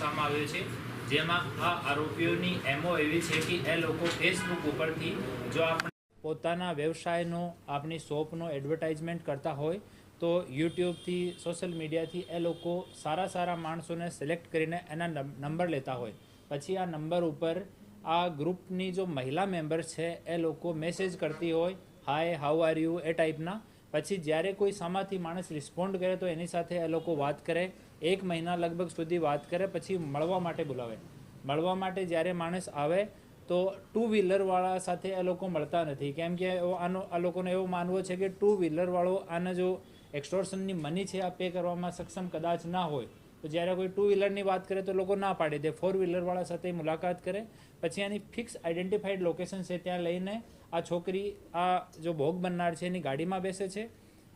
સામે આવ્યો છે. જેમાં આ આરોપીઓની એમઓ એવી છે કે એ લોકો ફેસબુક ઉપરથી જો આપણે, પોતાના વ્યવસાયનો, આપણી શોપનો એડવર્ટાઇઝમેન્ટ કરતા હોય, તો યુટ્યુબથી સોશિયલ મીડિયાથી એ લોકો સારા સારા માણસોને સિલેક્ટ કરીને એના નંબર લેતા હોય. પછી આ નંબર ઉપર આ ગ્રુપની જો મહિલા મેમ્બર છે, એ લોકો મેસેજ કરતી હોય હાય હાઉ આર યુ એ ટાઈપના પછી જ્યારે કોઈ સામાથી માણસ રિસ્પોન્ડ કરે તો એની સાથે એ લોકો વાત કરે. એક મહિના લગભગ સુધી વાત કરે, પછી મળવા માટે બોલાવે. મળવા માટે જ્યારે માણસ આવે, તો ટુ વ્હીલરવાળા સાથે એ લોકો મળતા નથી. કેમ કે આનો, આ લોકોનો એવો માનવો છે કે ટુ વ્હીલરવાળો આના જો એક્સટોર્શનની મની છે આ પે કરવામાં સક્ષમ કદાચ ના હોય, તો જ્યારે કોઈ ટુ વ્હીલરની વાત કરે તો લોકો ના પાડે દે. ફોર વ્હીલરવાળા સાથે મુલાકાત કરે, પછી આની ફિક્સ આઈડેન્ટિફાઈડ લોકેશન છે ત્યાં લઈને આ છોકરી આ જો ભોગ બનનાર છે એની ગાડીમાં બેસે છે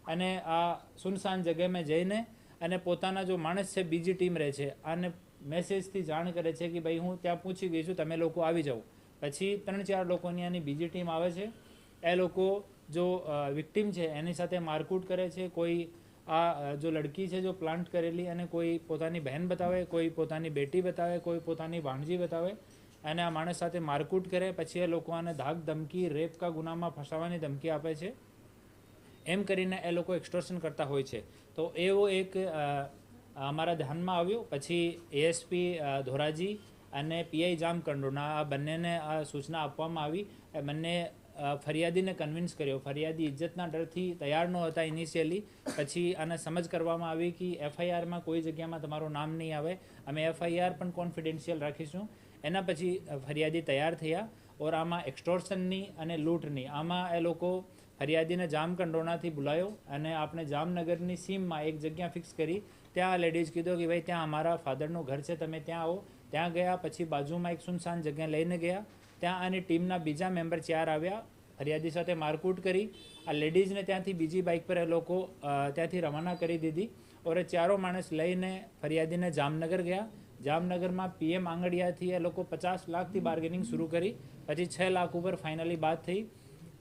અને આ સુનસાન જગ્યામાં જઈને અને પોતાના જો માણસ છે, બીજી ટીમ રહે છે, આને મેસેજથી જાણ કરે છે કે ભાઈ હું ત્યાં પૂછી ગઈ છું, તમે લોકો આવી જાઓ. પછી ત્રણ ચાર લોકોની આની બીજી ટીમ આવે છે. એ લોકો જો વિક્ટીમ છે, એની સાથે મારકૂટ કરે છે, કોઈ, આ જો લડકી છે, જો પ્લાન્ટ કરેલી અને કોઈ પોતાની બહેન બતાવે, કોઈ પોતાની બેટી બતાવે, કોઈ પોતાની ભાણજી બતાવે, અને આ માણસ સાથે મારકૂટ કરે, પછી એ લોકો આને ધાક ધમકી રેપ કા ગુનામાં ફસાવાની ધમકી આપે છે. એમ કરીને એ લોકો એક્સટોર્શન કરતા હોય છે. તો એવો એક અમારા ધ્યાનમાં આવ્યું. પછી એએસપી ધોરાજી અને પીઆઈ જામ કંડોના આ બંનેને આ સૂચના આપવામાં આવી. એ બંને ફરિયાદીને કન્વિન્સ કર્યો. ફરિયાદી ઇજ્જતના ડરથી તૈયાર ન હતા ઇનિશિયલી પછી આને સમજ કરવામાં આવી કે એફઆઈઆરમાં કોઈ જગ્યામાં તમારું નામ નહીં આવે. અમે એફઆઈઆર પણ કોન્ફિડેન્શિયલ રાખીશું. એના પછી ફરિયાદી તૈયાર થયા. ઓર આમાં એક્સટોર્શનની અને લૂંટની. આમાં એ લોકો ફરિયાદીને જામકંડોરણાથી બોલાયો અને આપણે જામનગરની સીમમાં એક જગ્યા ફિક્સ કરી. ત્યાં લેડીઝ કીધો કે ભાઈ, ત્યાં અમારા ફાધરનું ઘર છે, તમે ત્યાં આવો. ત્યાં ગયા, પછી બાજુમાં એક સુનસાન જગ્યા લઈને ગયા. ત્યાં આની ટીમના બીજા મેમ્બર ચાર આવ્યા. ફરિયાદી સાથે મારકૂટ કરી. આ લેડીઝને ત્યાંથી બીજી બાઇક પર એ લોકો ત્યાંથી રવાના કરી દીધી. ઓરે ચારો માણસ લઈને ફરિયાદીને જામનગર ગયા. જામનગરમાં પીએમ આંગડિયાથી એ લોકો પચાસ લાખથી બાર્ગેનિંગ શરૂ કરી. પછી છ લાખ ઉપર ફાઇનલી બાદ થઈ.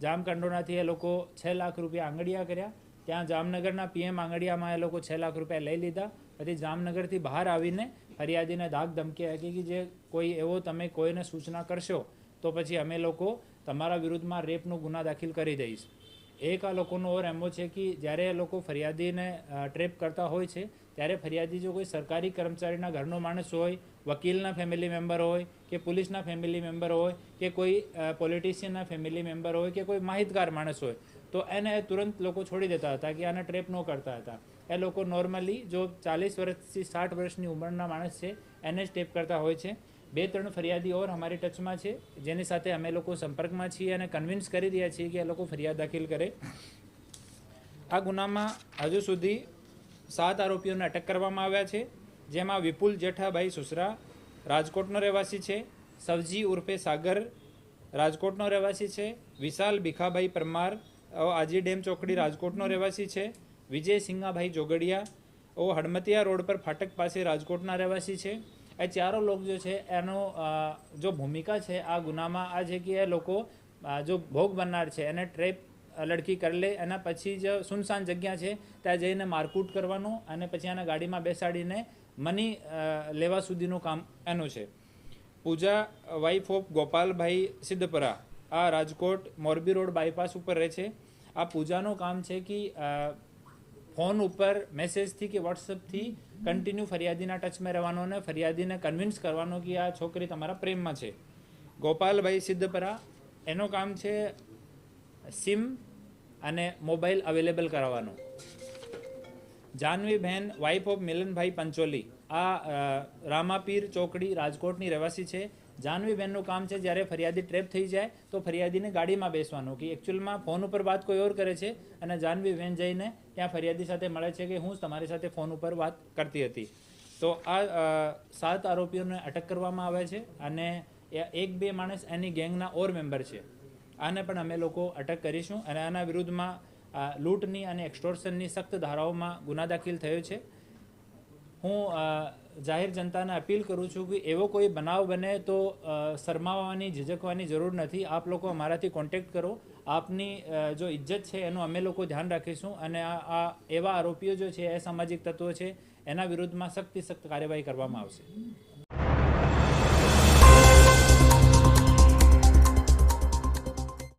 જામકંડોનાથી એ લોકો છ લાખ રૂપિયા આંગડિયા કર્યા. ત્યાં જામનગરના પીએમ આંગડિયામાં એ લોકો છ લાખ રૂપિયા લઈ લીધા. પછી જામનગરથી બહાર આવીને ફરિયાદીને ધાક ધમકી આપી કે જે કોઈ એવો તમે કોઈને સૂચના કરશો તો પછી અમે લોકો તમારા વિરુદ્ધમાં રેપનો ગુના દાખલ કરી દઈશ. એક આ લોકોનો ઓર એમો છે કે જ્યારે એ લોકો ફરિયાદીને ટ્રેપ કરતા હોય છે, ત્યારે ફરિયાદી જો કોઈ સરકારી કર્મચારીના ઘરનો માણસ હોય વકીલના ફેમિલી મેમ્બર હોય કે પોલીસના ફેમિલી મેમ્બર હોય કે કોઈ પોલિટિશિયનના ફેમિલી મેમ્બર હોય કે કોઈ માહિતગાર માણસ હોય, તો એને તુરંત લોકો છોડી દેતા હતા કે આને ટ્રેપ ન કરતા હતા. એ લોકો નોર્મલી જો ચાલીસ વર્ષથી સાઠ વર્ષની ઉંમરના માણસ છે, એને જ ટેપ કરતા હોય છે. બે, ત્રણ ફરિયાદી ઓર અમારી ટચમાં છે, જેની સાથે અમે લોકો સંપર્કમાં છીએ અને કન્વિન્સ કરી રહ્યા છીએ કે એ લોકો ફરિયાદ દાખલ કરે. આ ગુનામાં હજુ સુધી સાત આરોપીઓને અટક કરવામાં આવ્યા છે. જેમાં વિપુલ જેઠાભાઈ સુસરા રાજકોટનો રહેવાસી છે, સવજી ઉર્ફે સાગર રાજકોટનો રહેવાસી છે, વિશાલ ભીખાભાઈ પરમાર આજી ડેમ ચોકડી રાજકોટનો રહેવાસી છે, વિજય સિંગાભાઈ જોગડિયા, ઓ હડમતિયા રોડ પર ફાટક પાસે રાજકોટના રહેવાસી છે. એ ચારો લોકો જો છે, એનો જો ભૂમિકા છે, આ ગુનામાં આ છે કે એ લોકો જો ભોગ બનનાર છે, એને ટ્રેપ લડકી કરી લે, એના પછી જ સુનસાન જગ્યા છે, ત્યાં જઈને મારકૂટ કરવાનું અને પછી એને ગાડીમાં બેસાડીને મની લેવા સુધીનું કામ એનું છે. પૂજા વાઇફ ઓફ ગોપાલભાઈ સિદ્ધપરા, આ રાજકોટ મોરબી રોડ બાયપાસ ઉપર રહે છે. આ પૂજાનું કામ છે કે ફોન ઉપર મેસેજથી કે વોટ્સઅપથી કન્ટિન્યુ ફરિયાદીના ટચમાં રહેવાનો અને ફરિયાદીને કન્વિન્સ કરવાનો કે આ છોકરી તમારા પ્રેમમાં છે. ગોપાલભાઈ સિદ્ધપરા, એનું કામ છે સિમ અને મોબાઈલ અવેલેબલ કરાવવાનો. જાહ્નવીબહેન વાઇફ ઓફ મિલનભાઈ પંચોલી. આ રામાપીર ચોકડી રાજકોટની રહેવાસી છે. જાહ્નવીબહેનનું કામ છે જ્યારે ફરિયાદી ટ્રેપ થઈ જાય, તો ફરિયાદીને ગાડીમાં બેસવાનું કે એકચ્યુઅલમાં ફોન ઉપર વાત કોઈ ઓર કરે છે અને જાહ્નવીબહેન જઈને ત્યાં ફરિયાદી સાથે મળે છે કે હું તમારી સાથે ફોન ઉપર વાત કરતી હતી. તો આ સાત આરોપીઓને અટક કરવામાં આવે છે અને એક બે માણસ એની ગેંગના ઓર મેમ્બર છે. આને પણ અમે લોકો અટક કરીશું અને આના વિરુદ્ધમાં લૂંટની અને એક્સટોર્શનની સખ્ત ધારાઓમાં ગુના દાખલ થયો છે. હું જાહેર જનતાને અપીલ કરું છું કે એવો કોઈ બનાવ બને તો શરમાવાની, ઝીઝકવાની જરૂર નથી. આપ લોકો અમારાથી કોન્ટેક્ટ કરો. આપની જો ઇજ્જત છે એનું અમે લોકો ધ્યાન રાખીશું અને આ આ એવા આરોપીઓ જો છે એ સામાજિક તત્વો છે, એના વિરુદ્ધમાં સખ્તથી સખ્ત કાર્યવાહી કરવામાં આવશે.